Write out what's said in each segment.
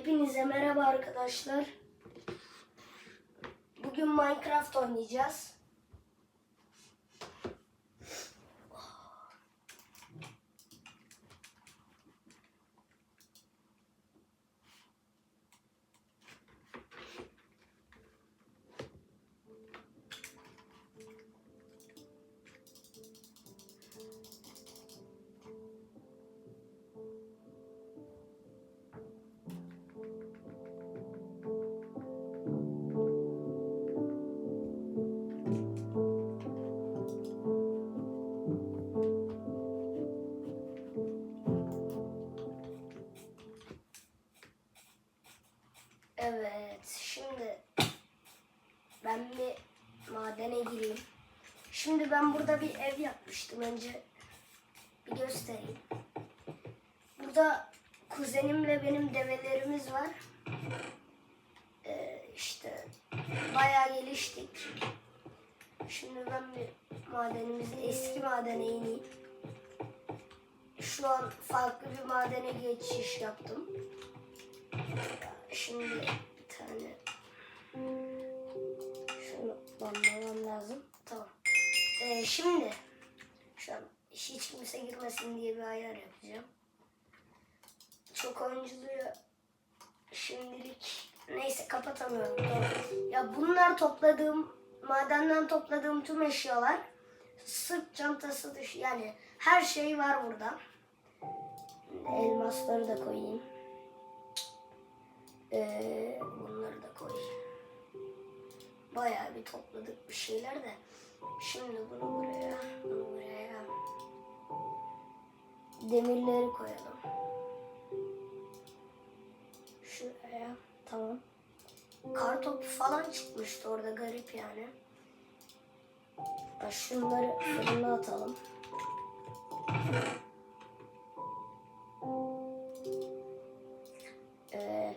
Hepinize merhaba arkadaşlar. Bugün Minecraft oynayacağız. Ben burada bir ev yapmıştım. Önce bir göstereyim. Burada kuzenimle benim develerimiz var. Ee, işte bayağı geliştik. Şimdi ben bir madenimizi eski madene ineyim. Şu an farklı bir madene geçiş yaptım. Şimdi bir tane şunu banlamam lazım. Ee, şimdi şu an hiç kimse girmesin diye bir ayar yapacağım. Çok oyunculuğu şimdilik neyse kapatamıyorum. Ya bunlar topladığım madenden topladığım tüm eşyalar sırt çantası dışı yani her şey var burada. Elmasları da koyayım. Ee, bunları da koy. Bayağı bir topladık bir şeyler de. Şimdi bunu buraya, bunu buraya. Demirleri koyalım. Şuraya, tamam. Kartopu falan çıkmıştı orada garip yani. Şunları fırına atalım. Ee,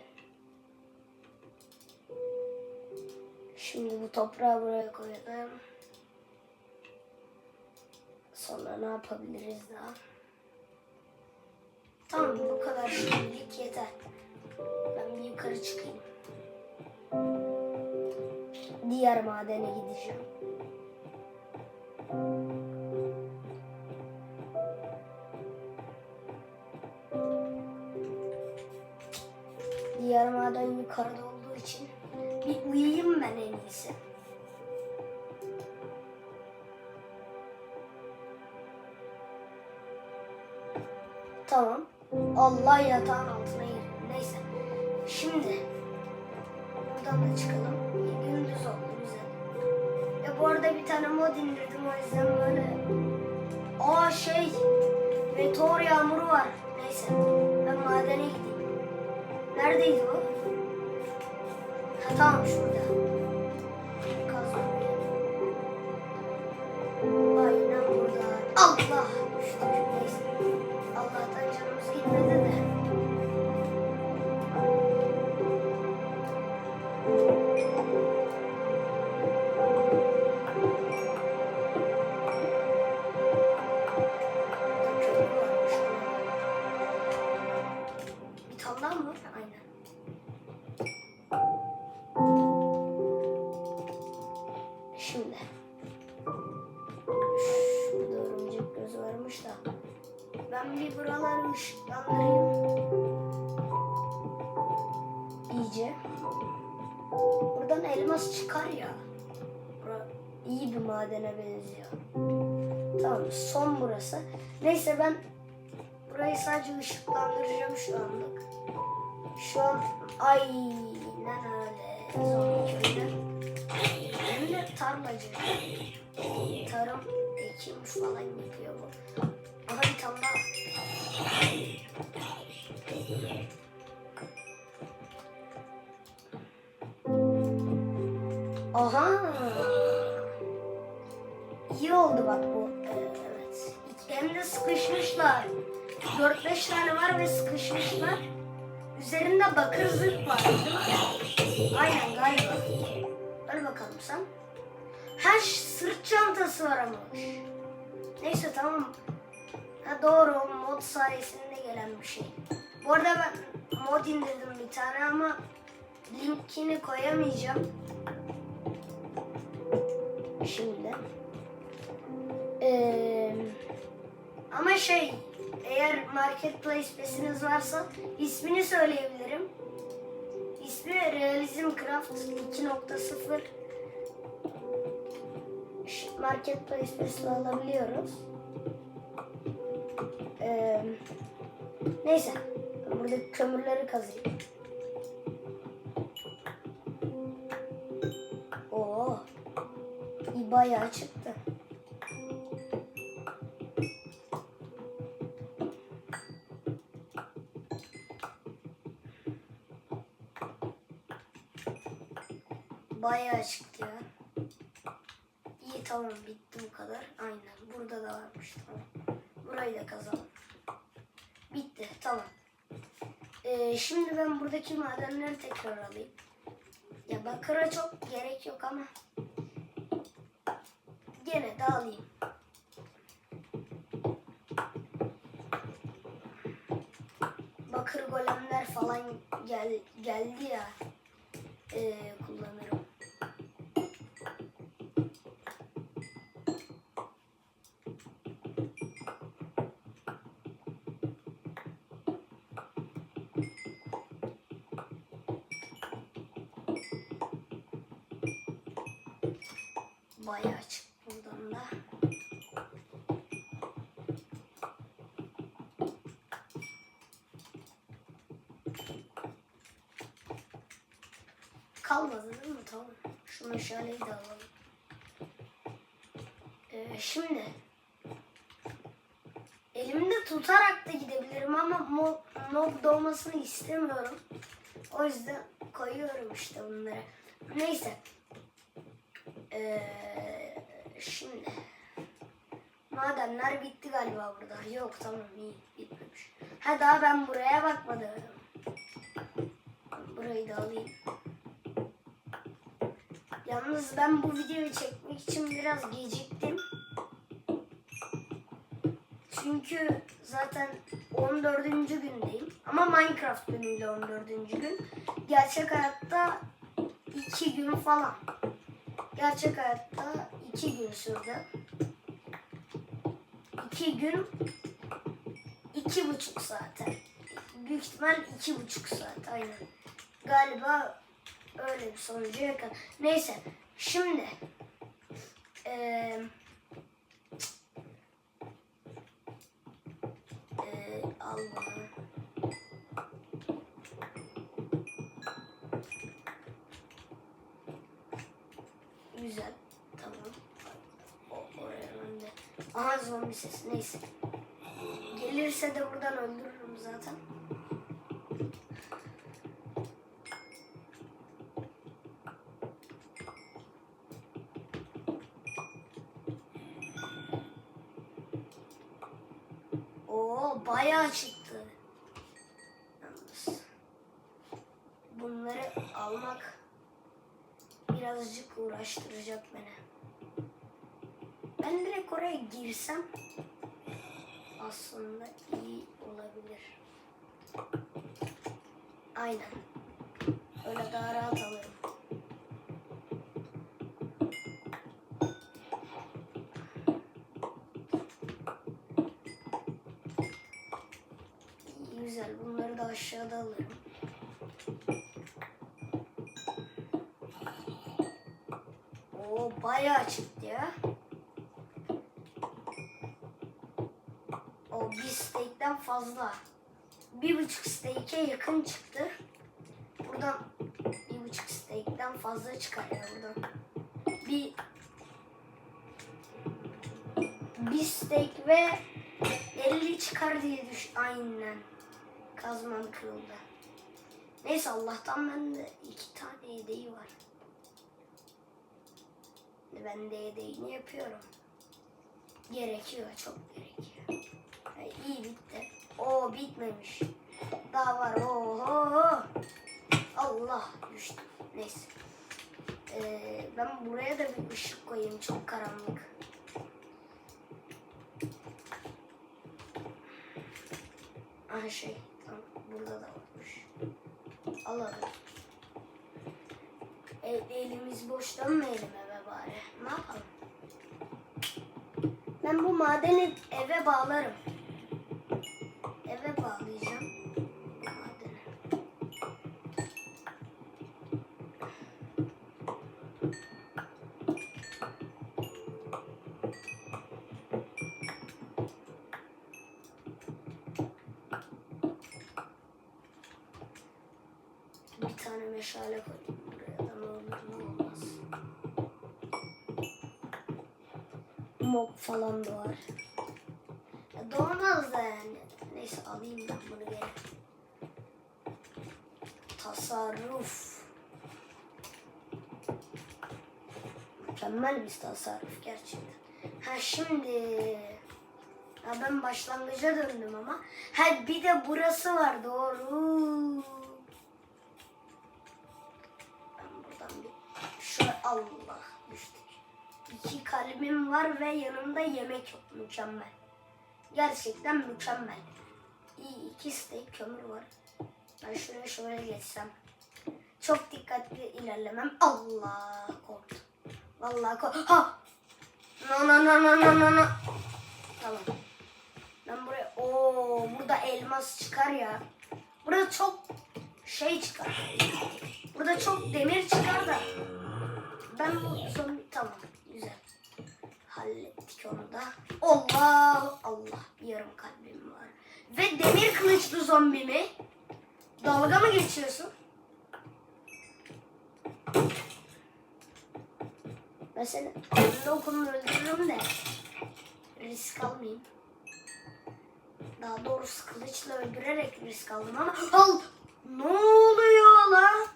Şimdi bu toprağı buraya koyalım. Sonra ne yapabiliriz daha? Tamam bu kadar şimdilik yeter. Ben bir yukarı çıkayım. Diğer madene gideceğim. Diğer maden yukarıda olduğu için bir uyuyayım ben en iyisi. Tamam. Allah yatağın altına girdim. Neyse. Şimdi buradan da çıkalım. Gündüz oldu güzel. Ya bu arada bir tane mod indirdim o yüzden böyle. Aa şey. Meteor yağmuru var. Neyse. Ben madene gideyim. Neredeydi bu? Ha, tamam şurada. İyice. Buradan elmas çıkar ya. Bura iyi bir madene benziyor. Tamam son burası. Neyse ben burayı sadece ışıklandıracağım şu anlık. Şu an aynen öyle. Zombi köyde. Hem de tarlacı. Tarım ekim falan yapıyor bu. Aha bir tane daha. Aha. İyi oldu bak bu. Evet. Hem de sıkışmışlar. 4-5 tane var ve sıkışmışlar. Üzerinde bakır zırh var? Aynen galiba. Ver bakalım sen. Her sırt çantası var ama. Neyse tamam. Ha doğru mod sayesinde gelen bir şey. Bu arada ben mod indirdim bir tane ama linkini koyamayacağım. Şimdi. Ee, ama şey eğer marketplace pesiniz varsa ismini söyleyebilirim. İsmi Realizm Craft 2.0 Ş- Marketplace pesle alabiliyoruz. Ee, neyse. Buradaki kömürleri kazayım. Bayağı çıktı. Bayağı çıktı ya. İyi tamam bitti bu kadar. Aynen burada da varmış tamam. Burayı da kazalım. Bitti tamam. Ee, şimdi ben buradaki madenleri tekrar alayım. Ya bakıra çok gerek yok ama alayım. Bakır golemler falan gel, geldi ya ee, kullanırım. Bayağı çık Kalmadı değil mi? Tamam. Şu meşaleyi de alalım. Ee, şimdi elimde tutarak da gidebilirim ama mob, mob doğmasını istemiyorum. O yüzden koyuyorum işte bunları. Neyse. Ee, şimdi madenler bitti galiba burada. Yok tamam iyi bitmemiş. Ha daha ben buraya bakmadım. Burayı da alayım. Yalnız ben bu videoyu çekmek için biraz geciktim. Çünkü zaten 14. gündeyim. Ama Minecraft günüyle 14. gün. Gerçek hayatta 2 gün falan. Gerçek hayatta 2 gün sürdü. 2 gün iki buçuk saate. Büyük ihtimal iki buçuk saat aynen. Galiba öyle bir sonuca yakın. Neyse şimdi eee eee, al bunu. Güzel. Tamam. O, oraya önde. Aha zombi sesi. Neyse. Gelirse de buradan öldürürüm zaten. Oo bayağı çıktı. Yalnız bunları almak birazcık uğraştıracak beni. Ben direkt oraya girsem aslında iyi olabilir. Aynen. Öyle daha rahat alırım. Güzel. Bunları da aşağıda alırım. Oo bayağı çıktı bir steakten fazla. Bir buçuk steak'e yakın çıktı. Buradan bir buçuk steak'ten fazla çıkar ya buradan. Bir bir steak ve 50 çıkar diye düş. Aynen. Kazmam kırıldı. Neyse Allah'tan bende iki tane yedeği var. Ben de yedeğini yapıyorum. Gerekiyor, çok gerekiyor. İyi bitti. Oo bitmemiş. Daha var. Oo. Allah düştü. Neyse. Ee, ben buraya da bir ışık koyayım. Çok karanlık. Aha şey. Tamam. burada da varmış. Alalım. El, elimiz boş dönmeyelim eve bari. Ne yapalım? Ben bu madeni eve bağlarım. Meşale koyayım buraya da ne olur ne olmaz. Mob falan da. Ya doğmaz da yani. Neyse alayım ben bunu geri. Tasarruf. Mükemmel bir tasarruf gerçekten. Ha şimdi ya ben başlangıca döndüm ama. Ha bir de burası var doğru. Bir şöyle Allah düştük. İki kalbim var ve yanımda yemek yok. Mükemmel. Gerçekten mükemmel. İyi iki steak kömür var. Ben şuraya şöyle geçsem. Çok dikkatli ilerlemem. Allah korktum. Vallahi korktum. Ha! No no no no no no no. Tamam. Ben buraya Oo burada elmas çıkar ya. Burada çok şey çıkar. Burada çok demir çıkar da. Ben bu tamam güzel. Hallettik onu da. Allah Allah bir yarım kalbim var. Ve demir kılıçlı zombi? Dalga mı geçiyorsun? Ben seni önüne okulunu öldürürüm de risk almayayım. Daha doğrusu kılıçla öldürerek risk aldım ama al ne oluyor lan?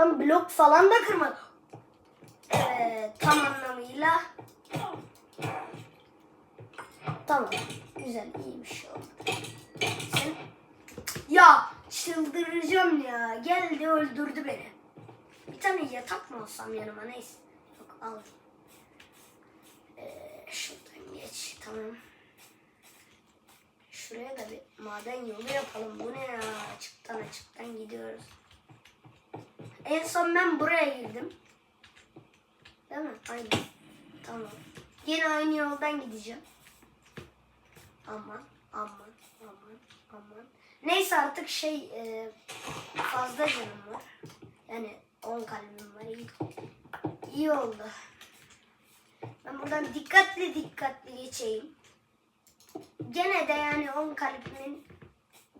Lan blok falan da kırmadı. Evet tam anlamıyla. Tamam güzel iyi bir şey oldu. Sen... Ya çıldıracağım ya. Geldi öldürdü beni. Bir tane yatak mı alsam yanıma neyse. Yok al. Ee, şuradan geç tamam. Şuraya da bir maden yolu yapalım. Bu ne ya? Açıktan açıktan gidiyoruz. En son ben buraya girdim. Değil mi? Aynen. Tamam. Yine aynı yoldan gideceğim. Aman, aman, aman, aman. Neyse artık şey e, fazla canım var. Yani 10 kalbim var. İyi, iyi oldu. Ben buradan dikkatli dikkatli geçeyim. Gene de yani 10 kalbimin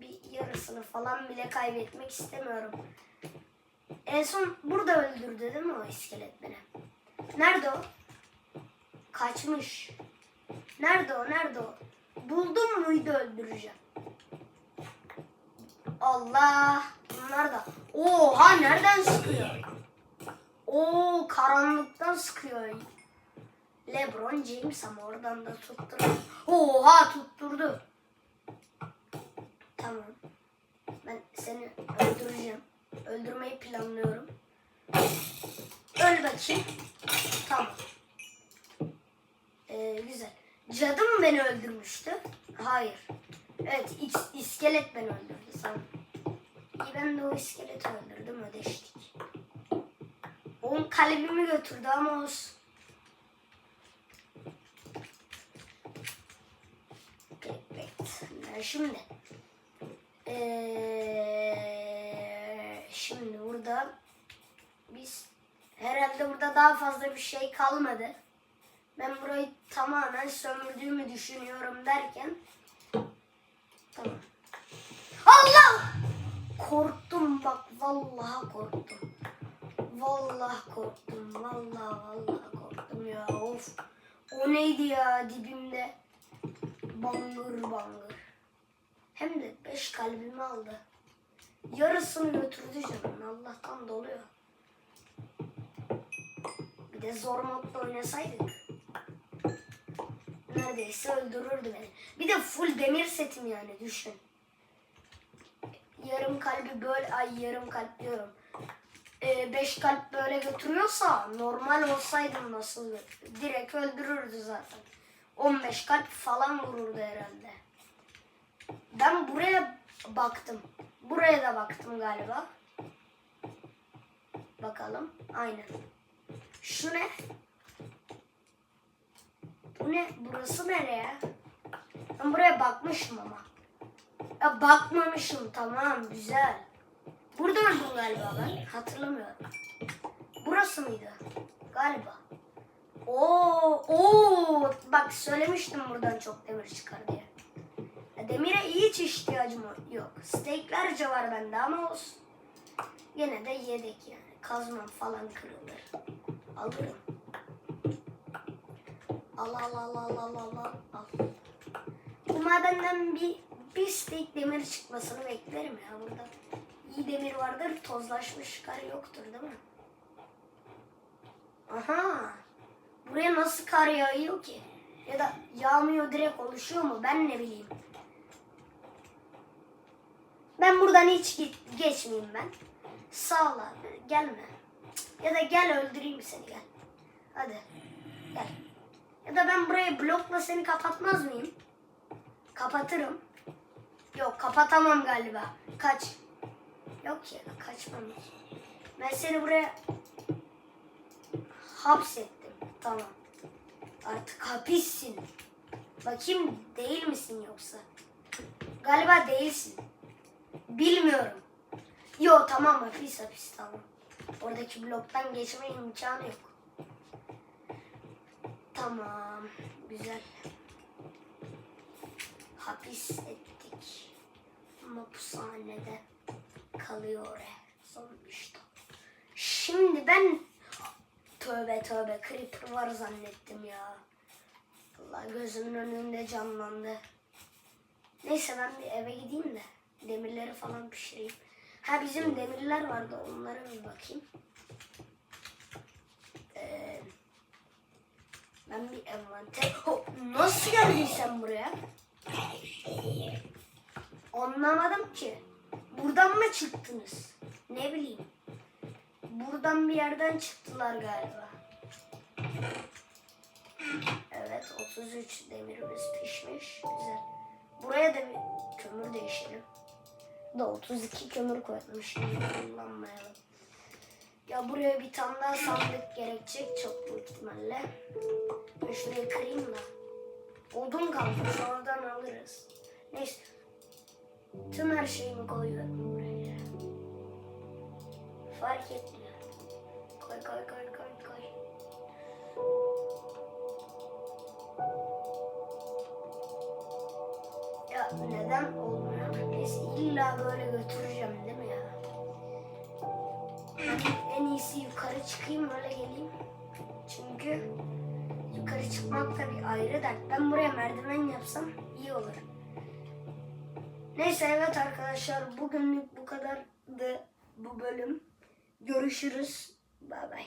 bir yarısını falan bile kaybetmek istemiyorum. En son burada öldürdü değil mi o iskelet beni? Nerede o? Kaçmış. Nerede o? Nerede o? Buldum muydu öldüreceğim. Allah. Bunlar da. Oha nereden sıkıyor? Oo karanlıktan sıkıyor. Lebron James ama oradan da tutturdu. Oha tutturdu. Tamam. Ben seni öldüreceğim. Öldürmeyi planlıyorum. Öl bakayım. Tamam. Ee, güzel. Cadı mı beni öldürmüştü? Hayır. Evet is- iskelet beni öldürdü sanırım. İyi ben de o iskeleti öldürdüm ödeştik. Onun kalbimi götürdü ama olsun. Evet. Şimdi. Ee, herhalde burada daha fazla bir şey kalmadı. Ben burayı tamamen sömürdüğümü düşünüyorum derken tamam. Allah! Korktum bak vallahi korktum. Vallahi korktum. Vallahi vallahi korktum ya. Of. O neydi ya dibimde? Bangır bangır. Hem de beş kalbimi aldı. Yarısını götürdü canım. Allah'tan doluyor. Bir de zor modda oynasaydık. Neredeyse öldürürdü beni. Bir de full demir setim yani düşün. Yarım kalbi böyle ay yarım kalp diyorum. Ee, beş kalp böyle götürüyorsa normal olsaydım nasıl direkt öldürürdü zaten. 15 kalp falan vururdu herhalde. Ben buraya baktım. Buraya da baktım galiba. Bakalım. Aynen. Şu ne? Bu ne? Burası nereye? Ben buraya bakmışım ama. Ya bakmamışım. Tamam. Güzel. Burada öldüm galiba ben. Hatırlamıyorum. Burası mıydı? Galiba. Oo, oo. Bak söylemiştim buradan çok demir çıkar diye. Ya Demire hiç ihtiyacım yok. Steaklerce var bende ama olsun. Yine de yedek yani. Kazmam falan kırılır. Al al al al al al al. al. Bu madenden bir, bir steak demir çıkmasını beklerim ya burada. İyi demir vardır, tozlaşmış kar yoktur değil mi? Aha! Buraya nasıl kar yağıyor ki? Ya da yağmıyor direkt oluşuyor mu? Ben ne bileyim. Ben buradan hiç git, geçmeyeyim ben. Sağ ol abi. Gelme. Ya da gel öldüreyim seni gel. Hadi. Gel. Ya da ben burayı blokla seni kapatmaz mıyım? Kapatırım. Yok kapatamam galiba. Kaç. Yok ya kaçmam. Ben seni buraya hapsettim. Tamam. Artık hapissin. Bakayım değil misin yoksa? Galiba değilsin. Bilmiyorum. Yo tamam hapis hapis tamam. Oradaki bloktan geçme imkanı yok. Tamam. Güzel. Hapis ettik. Mapushanede kalıyor oraya sonuçta. Şimdi ben tövbe tövbe creeper var zannettim ya. Allah gözümün önünde canlandı. Neyse ben bir eve gideyim de demirleri falan pişireyim. Ha bizim demirler vardı onlara bir bakayım. Ee, ben bir envanter... Ho, nasıl geldin sen buraya? Anlamadım ki. Buradan mı çıktınız? Ne bileyim. Buradan bir yerden çıktılar galiba. Evet 33 demirimiz pişmiş. Güzel. Buraya da bir kömür değişelim. Da 32 kömür şimdi kullanmayalım. Ya buraya bir tane daha sandık gerekecek çok büyük ihtimalle. Ben şurayı kırayım da. Odun kalmış oradan alırız. Neyse. Tüm her şeyimi koyuyorum buraya. Fark etmiyor. Koy koy koy koy koy. Ya neden olmuyor? İlla böyle götüreceğim değil mi ya? En iyisi yukarı çıkayım öyle geleyim. Çünkü yukarı çıkmak da bir ayrı dert. Ben buraya merdiven yapsam iyi olur. Neyse evet arkadaşlar bugünlük bu kadardı bu bölüm. Görüşürüz. Bay bay.